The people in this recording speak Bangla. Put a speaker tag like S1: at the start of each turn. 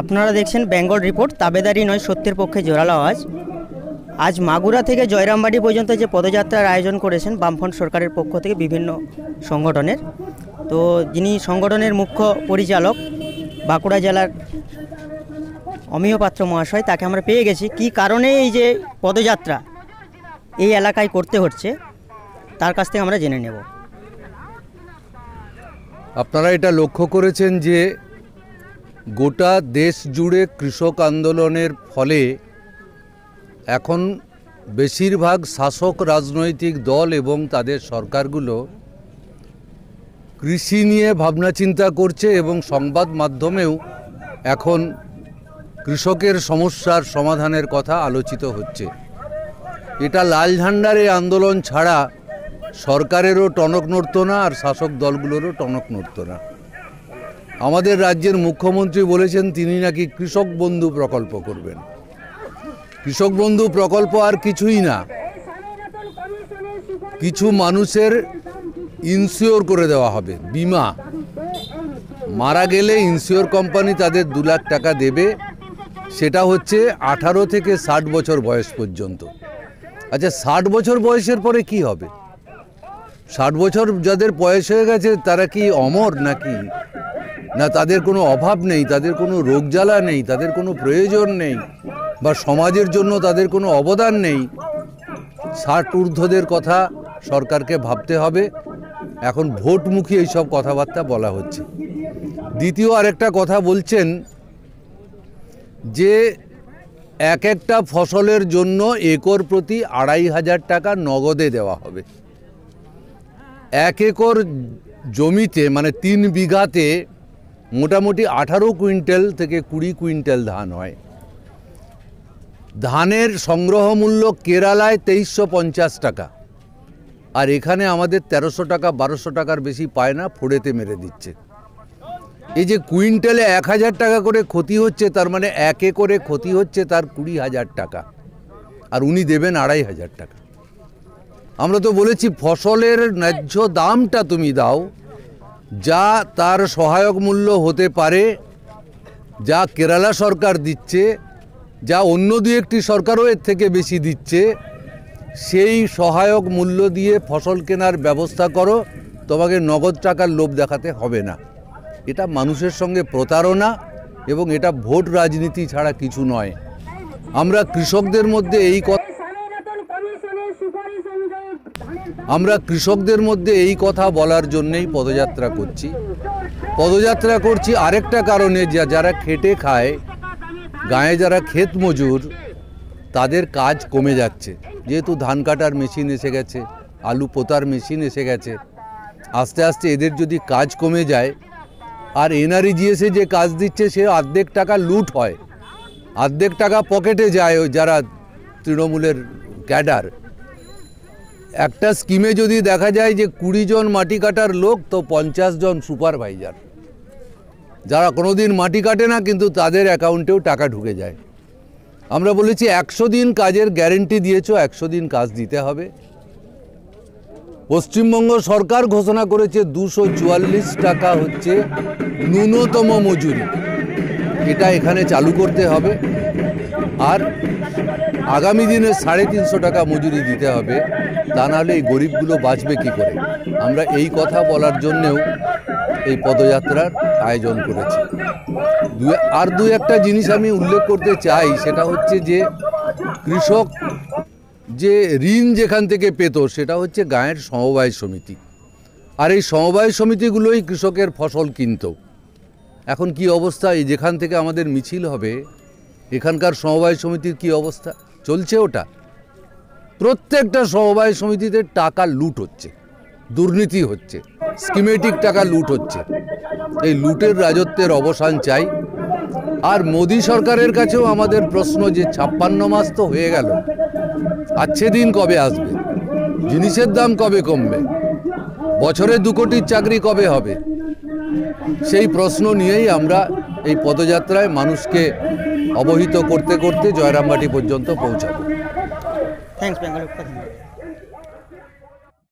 S1: আপনারা দেখছেন বেঙ্গল রিপোর্ট, তাবেদারি নয়, সত্যের পক্ষে জোরালো আওয়াজ। আজ মাগুরা থেকে জয়রামবাড়ি পর্যন্ত যে পদযাত্রার আয়োজন করেছেন বামফ্রন্ট সরকারের পক্ষ থেকে বিভিন্ন সংগঠনের। তো যিনি সংগঠনের মুখ্য পরিচালক বাঁকুড়া জেলার অমিয় পাত্র মহাশয়, তাকে আমরা পেয়ে গেছি। কি কারণে এই যে পদযাত্রা এই এলাকায় করতে হচ্ছে, তার কাছ থেকে আমরা জেনে নেব।
S2: আপনারা এটা লক্ষ্য করেছেন যে গোটা দেশ জুড়ে কৃষক আন্দোলনের ফলে এখন বেশিরভাগ শাসক রাজনৈতিক দল এবং তাদের সরকারগুলো কৃষি নিয়ে ভাবনা চিন্তা করছে এবং সংবাদ মাধ্যমেও এখন কৃষকের সমস্যার সমাধানের কথা আলোচিত হচ্ছে। এটা লাল ঝান্ডার এই আন্দোলন ছাড়া সরকারেরও টনক নড়ত না আর শাসক দলগুলোরও টনক নড়ত না। আমাদের রাজ্যের মুখ্যমন্ত্রী বলেছেন, তিনি নাকি কৃষক বন্ধু প্রকল্প করবেন। কৃষক বন্ধু প্রকল্প আর কিছুই না। কিছু মানুষের ইন্সিওর করে দেওয়া হবে, বিমা। মারা গেলে ইন্সিওর কোম্পানি তাদের দু লাখ টাকা দেবে, সেটা হচ্ছে আঠারো থেকে ষাট বছর বয়স পর্যন্ত। আচ্ছা ষাট বছর বয়সের পরে কি হবে? ষাট বছর যাদের বয়স হয়ে গেছে, তারা কি অমর নাকি না, তাদের কোনো অভাব নেই, তাদের কোনো রোগ জ্বালা নেই, তাদের কোনো প্রয়োজন নেই, বা সমাজের জন্য তাদের কোনো অবদান নেই। ষাট ঊর্ধ্বদের কথা সরকারকে ভাবতে হবে। এখন ভোটমুখী এইসব কথাবার্তা বলা হচ্ছে। দ্বিতীয় আরেকটা কথা বলছেন যে, এক একটা ফসলের জন্য একর প্রতি আড়াই হাজার টাকা নগদে দেওয়া হবে। এক একর জমিতে মানে তিন বিঘাতে মোটামুটি আঠারো কুইন্টাল থেকে কুড়ি কুইন্টাল ধান হয়। ধানের সংগ্রহ মূল্য কেরালায় তেইশশো পঞ্চাশ টাকা। আর এখানে আমাদের তেরোশো টাকা, বারোশো টাকার বেশি পায় না, ফোড়েতে মেরে দিচ্ছে। এই যে কুইন্টালে এক হাজার টাকা করে ক্ষতি হচ্ছে, তার মানে একে করে ক্ষতি হচ্ছে তার কুড়ি হাজার টাকা। আর উনি দেবেন আড়াই হাজার টাকা। আমরা তো বলেছি, ফসলের ন্যায্য দামটা তুমি দাও যা তার সহায়ক মূল্য হতে পারে, যা কেরালা সরকার দিচ্ছে, যা অন্য দু একটি সরকারও এর থেকে বেশি দিচ্ছে, সেই সহায়ক মূল্য দিয়ে ফসল কেনার ব্যবস্থা করো, তোমাকে নগদ টাকার লোভ দেখাতে হবে না। এটা মানুষের সঙ্গে প্রতারণা এবং এটা ভোট রাজনীতি ছাড়া কিছু নয়। আমরা কৃষকদের মধ্যে এই কথা আমরা কৃষকদের মধ্যে এই কথা বলার জন্যেই পদযাত্রা করছি। পদযাত্রা করছি আরেকটা কারণে, যা যারা খেটে খায়, গায়ে যারা ক্ষেত মজুর, তাদের কাজ কমে যাচ্ছে। যেহেতু ধান কাটার মেশিন এসে গেছে, আলু পোতার মেশিন এসে গেছে, আস্তে আস্তে এদের যদি কাজ কমে যায়, আর এনআরইজিএসে যে কাজ দিচ্ছে, সে অর্ধেক টাকা লুট হয়। অর্ধেক টাকা পকেটে যায় ওই যারা তৃণমূলের ক্যাডার। একটা স্কিমে যদি দেখা যায় যে কুড়ি জন মাটি কাটার লোক, তো পঞ্চাশ জন সুপারভাইজার যারা কোনোদিন মাটি কাটে না, কিন্তু তাদের অ্যাকাউন্টেও টাকা ঢুকে যায়। আমরা বলেছি, একশো দিন কাজের গ্যারেন্টি দিয়েছ, একশো দিন কাজ দিতে হবে। পশ্চিমবঙ্গ সরকার ঘোষণা করেছে, দুশো চুয়াল্লিশ টাকা হচ্ছে ন্যূনতম মজুরি। এটা এখানে চালু করতে হবে। আর আগামী দিনে সাড়ে তিনশো টাকা মজুরি দিতে হবে, তা নাহলে এই গরিবগুলো বাঁচবে কি করে? আমরা এই কথা বলার জন্যেও এই পদযাত্রার আয়োজন করেছি। দু আর দু একটা জিনিস আমি উল্লেখ করতে চাই, সেটা হচ্ছে যে কৃষক যে ঋণ যেখান থেকে পেত, সেটা হচ্ছে গায়ের সমবায় সমিতি। আর এই সমবায় সমিতিগুলোই কৃষকের ফসল কিনত। এখন কি অবস্থা? এই যেখান থেকে আমাদের মিছিল হবে এখানকার সমবায় সমিতির কি অবস্থা? চলছে ওটা? প্রত্যেকটা সমবায় সমিতিতে টাকা লুট হচ্ছে, দুর্নীতি হচ্ছে, স্কিমেটিক টাকা লুট হচ্ছে। এই লুটের রাজত্বের অবসান চাই। আর মোদী সরকারের কাছেও আমাদের প্রশ্ন যে ছাপ্পান্ন মাস তো হয়ে গেল আচ্ছে দিন কবে আসবে? জিনিসের দাম কবে কমবে? বছরে দু কোটির চাকরি কবে হবে? সেই প্রশ্ন নিয়েই আমরা এই পদযাত্রায় মানুষকে অবহিত করতে করতে জয়রামবাটি পর্যন্ত পৌঁছাবো।